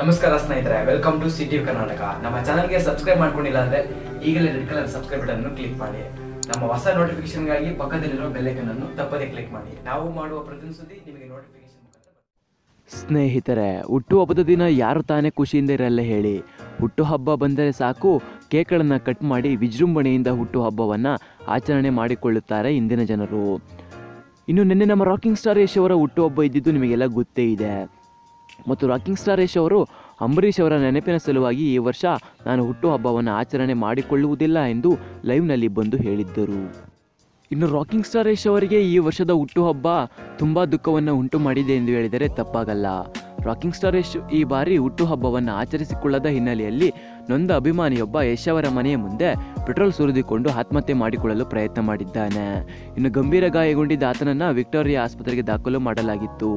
ನಮಸ್ಕಾರ ಸ್ನೇಹಿತರೆ welcome to city Karnataka ನಮ್ಮ ಚಾನಲ್ಗೆ ಸಬ್ಸ್ಕ್ರೈಬ್ ಮಾಡ್ಕೊಂಡಿಲ್ಲ ಅಂದ್ರೆ ಈಗಲೇ ರೆಡ್ ಕಲರ್ ಸಬ್ಸ್ಕ್ರೈಬ್ ಬಟನ್ ಅನ್ನು ಕ್ಲಿಕ್ ಮಾಡಿ. ನಮ್ಮ ಹೊಸ ನೋಟಿಫಿಕೇಶನ್ಗಾಗಿ ಪಕ್ಕದಲ್ಲಿರೋ ಬೆಲ್ಲೈಕನ್ ಅನ್ನು ತಪ್ಪದೇ ಕ್ಲಿಕ್ ಮಾಡಿ. ನಾವು ಮಾಡುವ ಪ್ರತಿಯೊಂದು ಸುದ್ದಿ ನಿಮಗೆ ನೋಟಿಫಿಕೇಶನ್. ಸ್ನೇಹಿತರೆ ಹುಟ್ಟುಹಬ್ಬದ ದಿನ ಯಾರು ತಾನೇ ಖುಷಿಯಿಂದ ಇರಲ್ಲ ಹೇಳಿ. ಹುಟ್ಟುಹಬ್ಬ ಬಂದರೆ ಸಾಕು, ಕೇಕ್ಗಳನ್ನು ಕಟ್ ಮಾಡಿ ವಿಜೃಂಭಣೆಯಿಂದ ಹುಟ್ಟುಹಬ್ಬವನ್ನು ಆಚರಣೆ ಮಾಡಿಕೊಳ್ಳುತ್ತಾರೆ ಇಂದಿನ ಜನರು. ಇನ್ನು ನಿನ್ನೆ ನಮ್ಮ ರಾಕಿಂಗ್ ಸ್ಟಾರ್ ಯಶ್ ಅವರ ಹುಟ್ಟುಹಬ್ಬ ಇದ್ದಿದ್ದು ನಿಮಗೆಲ್ಲ ಗೊತ್ತೇ ಇದೆ. ಮತ್ತು ರಾಕಿಂಗ್ ಸ್ಟಾರ್ ಯಶ್ ಅವರು ಅಂಬರೀಷ್ ಅವರ ನೆನಪಿನ ಸಲುವಾಗಿ ಈ ವರ್ಷ ನಾನು ಹುಟ್ಟುಹಬ್ಬವನ್ನು ಆಚರಣೆ ಮಾಡಿಕೊಳ್ಳುವುದಿಲ್ಲ ಎಂದು ಲೈವ್ನಲ್ಲಿ ಬಂದು ಹೇಳಿದ್ದರು. ಇನ್ನು ರಾಕಿಂಗ್ ಸ್ಟಾರ್ ಯಶ್ ಅವರಿಗೆ ಈ ವರ್ಷದ ಹುಟ್ಟುಹಬ್ಬ ತುಂಬ ದುಃಖವನ್ನು ಉಂಟು ಮಾಡಿದೆ ಎಂದು ಹೇಳಿದರೆ ತಪ್ಪಾಗಲ್ಲ. ರಾಕಿಂಗ್ ಸ್ಟಾರ್ ಯಶ್ ಈ ಬಾರಿ ಹುಟ್ಟುಹಬ್ಬವನ್ನು ಆಚರಿಸಿಕೊಳ್ಳದ ಹಿನ್ನೆಲೆಯಲ್ಲಿ ನೊಂದ ಅಭಿಮಾನಿಯೊಬ್ಬ ಯಶ್ ಅವರ ಮನೆಯ ಮುಂದೆ ಪೆಟ್ರೋಲ್ ಸುರಿದುಕೊಂಡು ಆತ್ಮಹತ್ಯೆ ಮಾಡಿಕೊಳ್ಳಲು ಪ್ರಯತ್ನ ಮಾಡಿದ್ದಾನೆ. ಇನ್ನು ಗಂಭೀರ ಗಾಯಗೊಂಡಿದ್ದ ಆತನನ್ನು ವಿಕ್ಟೋರಿಯಾ ಆಸ್ಪತ್ರೆಗೆ ದಾಖಲು ಮಾಡಲಾಗಿತ್ತು.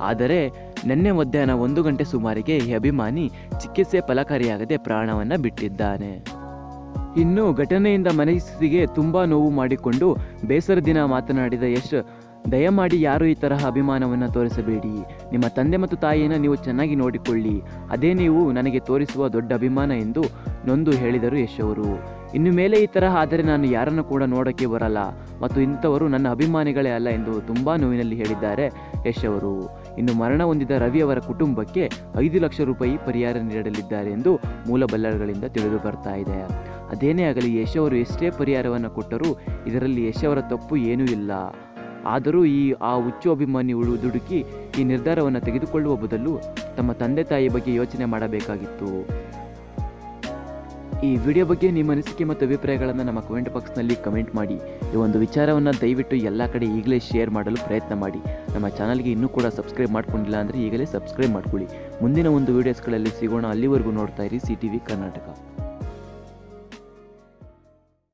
ಆದರೆ ನಿನ್ನೆ ಮಧ್ಯಾಹ್ನ ಒಂದು ಗಂಟೆ ಸುಮಾರಿಗೆ ಈ ಅಭಿಮಾನಿ ಚಿಕಿತ್ಸೆ ಫಲಕಾರಿಯಾಗದೆ ಪ್ರಾಣವನ್ನು ಬಿಟ್ಟಿದ್ದಾನೆ. ಇನ್ನು ಘಟನೆಯಿಂದ ಮನಸ್ಸಿಗೆ ತುಂಬ ನೋವು ಮಾಡಿಕೊಂಡು ಬೇಸರ ದಿನ ಮಾತನಾಡಿದ ಯಶ್, ದಯಮಾಡಿ ಯಾರು ಈ ತರಹ ಅಭಿಮಾನವನ್ನು ತೋರಿಸಬೇಡಿ. ನಿಮ್ಮ ತಂದೆ ಮತ್ತು ತಾಯಿಯನ್ನು ನೀವು ಚೆನ್ನಾಗಿ ನೋಡಿಕೊಳ್ಳಿ. ಅದೇ ನೀವು ನನಗೆ ತೋರಿಸುವ ದೊಡ್ಡ ಅಭಿಮಾನ ಎಂದು ನೊಂದು ಹೇಳಿದರು ಯಶ್ ಅವರು. ಇನ್ನು ಮೇಲೆ ಈ ತರಹ ಆದರೆ ನಾನು ಯಾರನ್ನು ಕೂಡ ನೋಡೋಕ್ಕೆ ಬರಲ್ಲ. ಮತ್ತು ಇಂಥವರು ನನ್ನ ಅಭಿಮಾನಿಗಳೇ ಅಲ್ಲ ಎಂದು ತುಂಬ ನೋವಿನಲ್ಲಿ ಹೇಳಿದ್ದಾರೆ ಯಶ್ ಅವರು. ಇನ್ನು ಮರಣ ಹೊಂದಿದ ರವಿ ಅವರ ಕುಟುಂಬಕ್ಕೆ ಐದು ಲಕ್ಷ ರೂಪಾಯಿ ಪರಿಹಾರ ನೀಡಲಿದ್ದಾರೆ ಎಂದು ಮೂಲ ತಿಳಿದು ಬರ್ತಾ ಇದೆ. ಅದೇನೇ ಆಗಲಿ, ಯಶ್ ಅವರು ಎಷ್ಟೇ ಪರಿಹಾರವನ್ನು ಕೊಟ್ಟರೂ ಇದರಲ್ಲಿ ಯಶ್ ಅವರ ತಪ್ಪು ಏನೂ ಇಲ್ಲ. ಆದರೂ ಈ, ಆ ಹುಚ್ಚು ಅಭಿಮಾನಿ ಉಳು ದುಡುಕಿ ಈ ನಿರ್ಧಾರವನ್ನು ತೆಗೆದುಕೊಳ್ಳುವ ಬದಲು ತಮ್ಮ ತಂದೆ ತಾಯಿ ಬಗ್ಗೆ ಯೋಚನೆ ಮಾಡಬೇಕಾಗಿತ್ತು. ಈ ವಿಡಿಯೋ ಬಗ್ಗೆ ನಿಮ್ಮ ಅನಿಸಿಕೆ ಮತ್ತು ಅಭಿಪ್ರಾಯಗಳನ್ನು ನಮ್ಮ ಕಮೆಂಟ್ ಬಾಕ್ಸ್ನಲ್ಲಿ ಕಮೆಂಟ್ ಮಾಡಿ. ಈ ಒಂದು ವಿಚಾರವನ್ನು ದಯವಿಟ್ಟು ಎಲ್ಲ ಕಡೆ ಈಗಲೇ ಶೇರ್ ಮಾಡಲು ಪ್ರಯತ್ನ ಮಾಡಿ. ನಮ್ಮ ಚಾನಲ್ಗೆ ಇನ್ನೂ ಕೂಡ ಸಬ್ಸ್ಕ್ರೈಬ್ ಮಾಡ್ಕೊಂಡಿಲ್ಲ ಅಂದರೆ ಈಗಲೇ ಸಬ್ಸ್ಕ್ರೈಬ್ ಮಾಡ್ಕೊಳ್ಳಿ. ಮುಂದಿನ ಒಂದು ವೀಡಿಯೋಸ್ಗಳಲ್ಲಿ ಸಿಗೋಣ. ಅಲ್ಲಿವರೆಗೂ ನೋಡ್ತಾ ಇರಿ ಸಿ ಟಿ ಕರ್ನಾಟಕ.